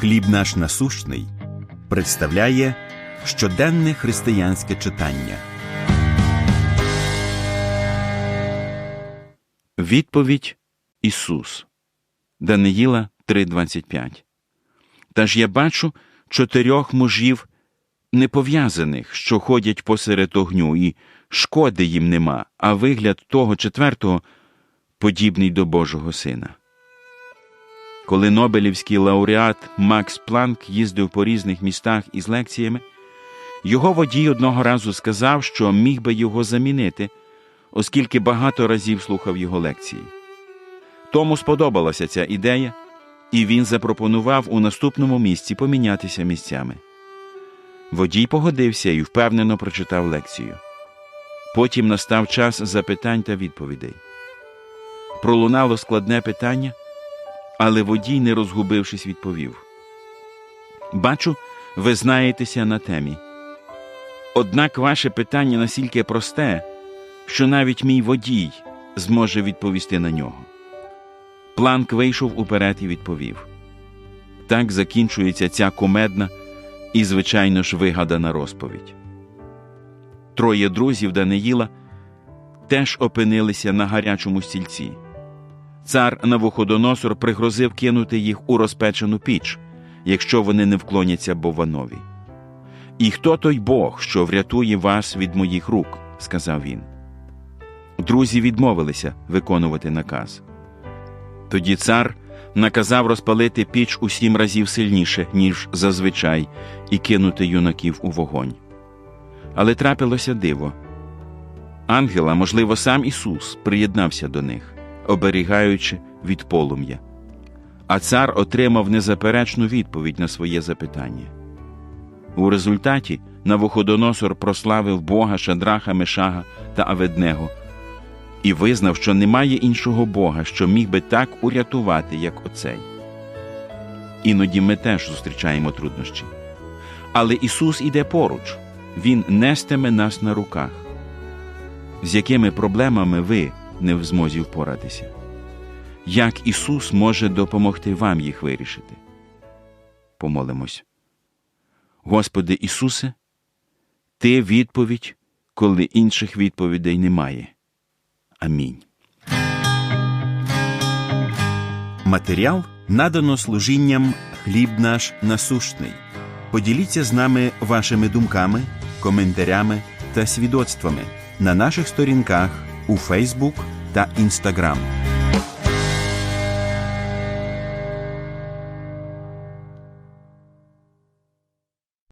Хліб наш насущний представляє щоденне християнське читання. Відповідь Ісус. Даниїла 3:25. Та ж я бачу чотирьох мужів непов'язаних, що ходять посеред огню, і шкоди їм нема, а вигляд того четвертого подібний до Божого Сина. Коли Нобелівський лауреат Макс Планк їздив по різних містах із лекціями, його водій одного разу сказав, що міг би його замінити, оскільки багато разів слухав його лекції. Тому сподобалася ця ідея, і він запропонував у наступному місці помінятися місцями. Водій погодився і впевнено прочитав лекцію. Потім настав час запитань та відповідей. Пролунало складне питання, але водій, не розгубившись, відповів: Бачу, ви знаєтеся на темі. Однак ваше питання настільки просте, що навіть мій водій зможе відповісти на нього. Планк вийшов уперед і відповів. Так закінчується ця кумедна і, звичайно ж, вигадана розповідь. Троє друзів Даниїла теж опинилися на гарячому стільці. Цар Навуходоносор пригрозив кинути їх у розпечену піч, якщо вони не вклоняться Бованові. І хто той Бог, що врятує вас від моїх рук? сказав він. Друзі відмовилися виконувати наказ. Тоді цар наказав розпалити піч у сім разів сильніше, ніж зазвичай, і кинути юнаків у вогонь. Але трапилося диво. Ангел, а можливо, сам Ісус приєднався до них, оберігаючи від полум'я. А цар отримав незаперечну відповідь на своє запитання. У результаті Навуходоносор прославив Бога Шадраха, Мешага та Аведнего і визнав, що немає іншого Бога, що міг би так урятувати, як оцей. Іноді ми теж зустрічаємо труднощі. Але Ісус іде поруч, Він нестиме нас на руках. З якими проблемами ви не в змозі впоратися? Як Ісус може допомогти вам їх вирішити? Помолимось. Господи Ісусе, Ти відповідь, коли інших відповідей немає. Амінь. Матеріал надано служінням Хліб наш насущний. Поділіться з нами вашими думками, коментарями та свідоцтвами на наших сторінках у Фейсбук та Інстаграм.